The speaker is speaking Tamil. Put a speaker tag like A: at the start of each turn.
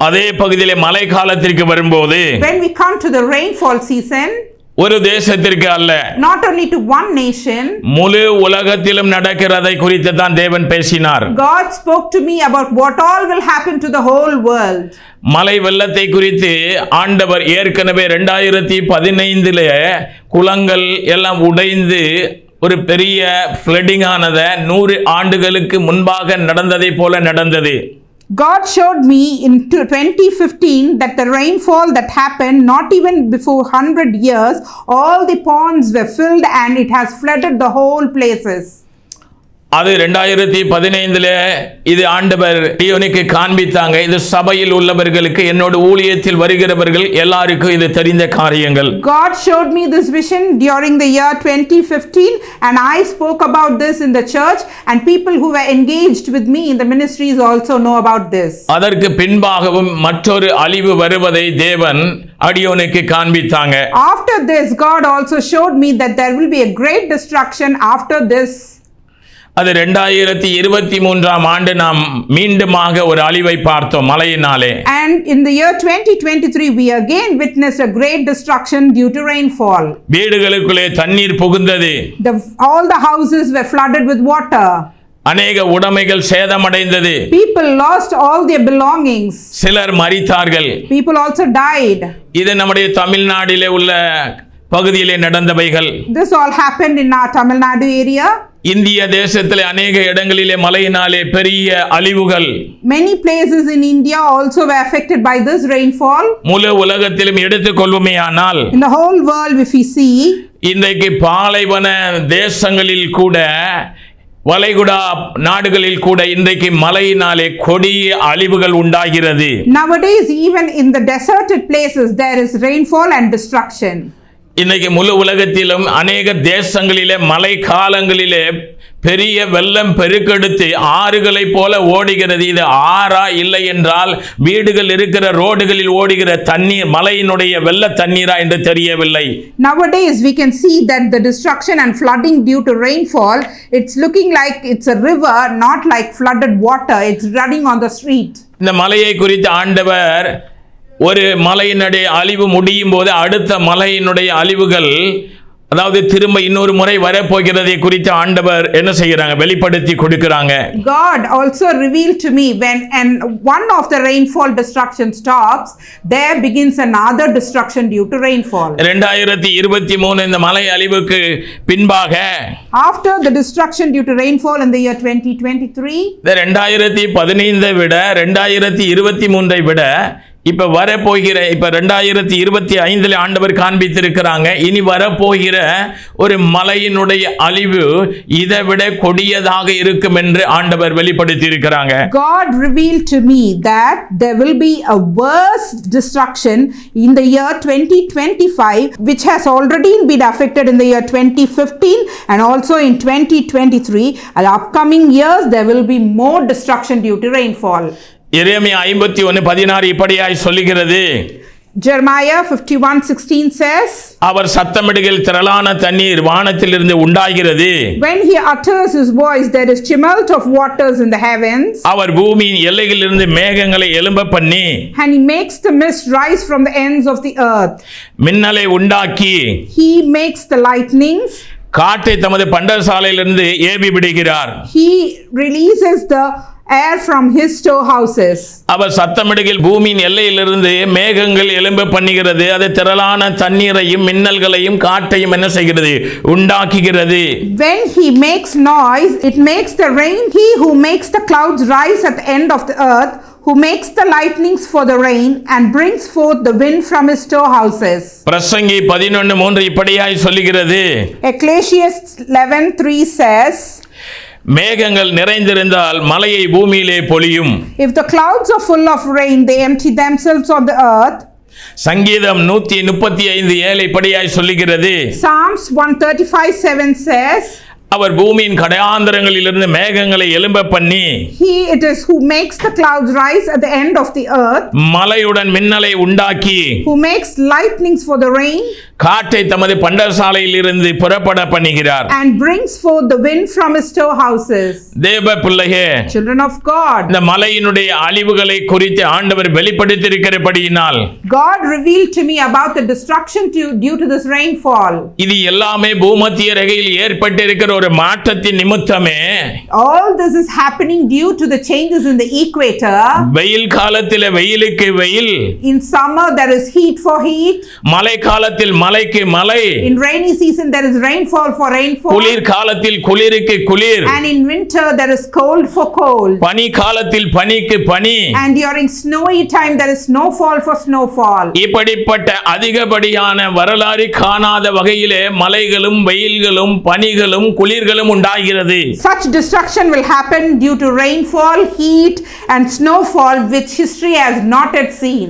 A: அதே பகுதியிலே மழை காலத்திற்கு வரும்போது
B: When we come to the rainfall season,
A: ஒரு தேசத்திற்கு அல்ல.
B: not only to one nation,
A: முழு உலகத்திலும் நடக்கிறதை குறித்து தான் தேவன் பேசினார்.
B: God spoke to me about what all will happen to the whole world.
A: மழை வெள்ளத்தை குறித்து ஆண்டவர் ஏற்கனவே ரெண்டாயிரத்தி பதினைந்துல குளங்கள் எல்லாம் உடைந்து ஒரு பெரிய ஃப்ளட்டிங் ஆனதை நூறு ஆண்டுகளுக்கு முன்பாக நடந்ததை போல நடந்தது.
B: God showed me in 2015 that the rainfall that happened not even before 100 years, all the ponds were filled and it has flooded the whole places.
A: அது ரெண்டாயிரத்தி பதினைந்துல இது ஆண்டவர் டியோனுக்கு காண்பித்தாங்க இது சபையில் உள்ளவர்களுக்கு என்னோட ஊழியத்தில் வருகிறவர்கள் எல்லாருக்கும் இது தெரிந்த காரியங்கள்
B: God showed me this vision during the year 2015 and I spoke about this in the church and people who were engaged with me in the ministries also know about this.
A: அதற்கு பின்பாகவும் மற்றொரு அழிவு வருவதை தேவன் அடியோனுக்கு காண்பித்தாங்க
B: After this, God also showed me that there will be a great destruction after this.
A: அது ரெண்டாயிரத்தி இருபத்தி மூன்றாம் ஆண்டு நாம் மீண்டுமாக ஒரு அழிவை பார்த்தோம் மழையினாலே
B: And in the year 2023, we again witnessed a great destruction due to rainfall.
A: வீடுகளுக்குள்ளே தண்ணீர் புகுந்தது
B: The, all the houses were flooded with water.
A: அநேக உடைமைகள் சேதமடைந்தது
B: People lost all their belongings.
A: சிலர் மரித்தார்கள்
B: People also died.
A: இது நம்முடைய தமிழ்நாட்டிலே உள்ள பகுதியிலே நடந்தவைகள்
B: This all happened in our Tamil Nadu area.
A: இந்திய தேசத்திலே அநேக இடங்களிலே மழையினாலே பெரிய அழிவுகள்
B: Many places in India also were affected by this rainfall.
A: முழு உலகத்திலும் எடுத்துக்கொள்வோமே ஆனால்
B: In the whole world, if we see,
A: இன்றைக்கு பாலைவன தேசங்களில் கூட வளைகுடா நாடுகளில் கூட இன்றைக்கு மழையினாலே கொடிய அழிவுகள் உண்டாகிறது
B: nowadays, even in the deserted places, there is rainfall and destruction.
A: இன்னைக்கு முழு உலகத்திலும் அநேக தேசங்களிலே மழை காலங்களிலே பெரிய வெள்ளம் பெருக்கெடுத்து ஆறுகளைப் போல ஓடுகிறது இது ஆறா இல்லை என்றால் வீடுகள் இருக்கிற ரோடுகளில் ஓடுகிற தண்ணீர் மழையினுடைய வெள்ள தண்ணீரா என்று தெரியவில்லை
B: Nowadays, we can see that the destruction and flooding due to rainfall, it's looking like it's a river, not like flooded water. It's running on the street.
A: இந்த மலையை குறித்து ஆண்டவர் ஒரு மலையினுடைய அழிவு முடியும் போது அடுத்த மலையினுடைய அழிவுகள் அதாவது திரும்ப இன்னொரு முறை வரப்போகிறதை குறித்து ஆண்டவர் என்ன செய்கிறாங்க வெளிப்படுத்தி கொடுக்கிறாங்க
B: God also revealed to me when and one of the rainfall destruction stops, there begins another destruction due to rainfall.
A: ரெண்டாயிரத்தி இருபத்தி மூணு இந்த மலை அழிவுக்கு பின்பாக
B: After the destruction due to rainfall in the year 2023,
A: இந்த ரெண்டாயிரத்தி பதினைந்தை விட ரெண்டாயிரத்தி இருபத்தி மூன்றை விட இப்போ வரப்போகிற இப்போ ரெண்டாயிரத்தி இருபத்தி ஐந்தில் ஆண்டவர் காண்பித்திருக்கிறாங்க இனி வரப்போகிற ஒரு மலையினுடைய அழிவு இதை விட கொடியதாக இருக்கும் என்று ஆண்டவர் வெளிப்படுத்தி இருக்கிறாங்க
B: God revealed to me that there will be a worse destruction in the year 2025, which has already been affected in the year 2015 and also in 2023. And upcoming years, there will be more destruction due to rainfall.
A: இறைமையா ஐம்பத்தி ஒன்று பதினாறு இப்படியாய் சொல்லுகிறது
B: Jeremiah 51:16 says,
A: அவர் சத்தமிடுகையில் திரளான தண்ணீர் வானத்திலிருந்து உண்டாகிறது
B: When he utters his voice, there is tumult of waters in the heavens,
A: அவர் பூமியின் எல்லைகளிலிருந்து மேகங்களை எழும்ப பண்ணி
B: and he makes the mist rise from the ends of the earth.
A: மின்னலை உண்டாக்கி
B: He makes the lightnings,
A: காற்றை தமது பண்டசாலையிலிருந்து ஏவி விடுகிறார்
B: he releases the air from his storehouses.
A: அவர் சத்தமிடுகையில் பூமியின் எல்லையிலிருந்து மேகங்கள் எழும்ப பண்ணுகிறது அது திரளான தண்ணீரையும் மின்னல்களையும் காற்றையும் என்ன செய்கிறது உண்டாக்குகிறது
B: When he makes noise, it makes the rain. He who makes the clouds rise at the end of the earth, who makes the lightnings for the rain, and brings forth the wind from his storehouses.
A: பிரசங்கி பதினொன்று மூன்று இப்படியாய் சொல்லுகிறது
B: Ecclesiastes 11:3 says,
A: மேகங்கள் நிறைந்திருந்தால் மலையை பூமியிலே பொழியும்
B: If the clouds are full of rain, they empty themselves on the earth.
A: சங்கீதம் நூத்தி முப்பத்தி ஐந்து ஏழு இப்படியாய் சொல்லுகிறது
B: Psalms 135 7 says,
A: அவர் பூமியின் கடையாந்தரங்களிலிருந்து மேகங்களை எழும்ப பண்ணி
B: He it is who makes the clouds rise at the end of the earth,
A: மலையுடன் மின்னலை உண்டாக்கி
B: who makes lightnings for the rain,
A: காற்றை தமது பண்டசாலையில் இருந்து புறப்பட பண்ணுகிறார்
B: and brings forth the wind from his storehouses.
A: தேவ பிள்ளையே
B: Children of God,
A: இந்த மலையினுடைய அழிவுகளை குறித்து ஆண்டவர் வெளிப்படுத்தியிருக்கிறபடியினால்
B: God revealed to me about the destruction to- due to this rainfall.
A: இது எல்லாமே பூமத்திய ரகையில் ஏற்பட்டிருக்கிற ஒரு மாற்றத்தின் நிமித்தமே
B: All this is happening due to the changes in the equator.
A: வெயில் காலத்தில் வெயிலுக்கு வெயில்
B: In summer, there is heat for heat.
A: மழை காலத்தில் மழைக்கு மழை
B: In rainy season, there is rainfall for rainfall.
A: குளிர் காலத்தில் குளிருக்கு குளிர்
B: And in winter, there is cold for cold.
A: பனி காலத்தில் பனிக்கு பனி
B: And during snowy time, there is snowfall for snowfall.
A: இப்படிப்பட்ட அதிகப்படியான வரலாறு காணாத வகையிலே மலைகளும் வெயில்களும் பனிகளும் குளிர்களும் உண்டாகிறது
B: Such destruction will happen due to rainfall, heat, and snowfall, which history has not yet seen.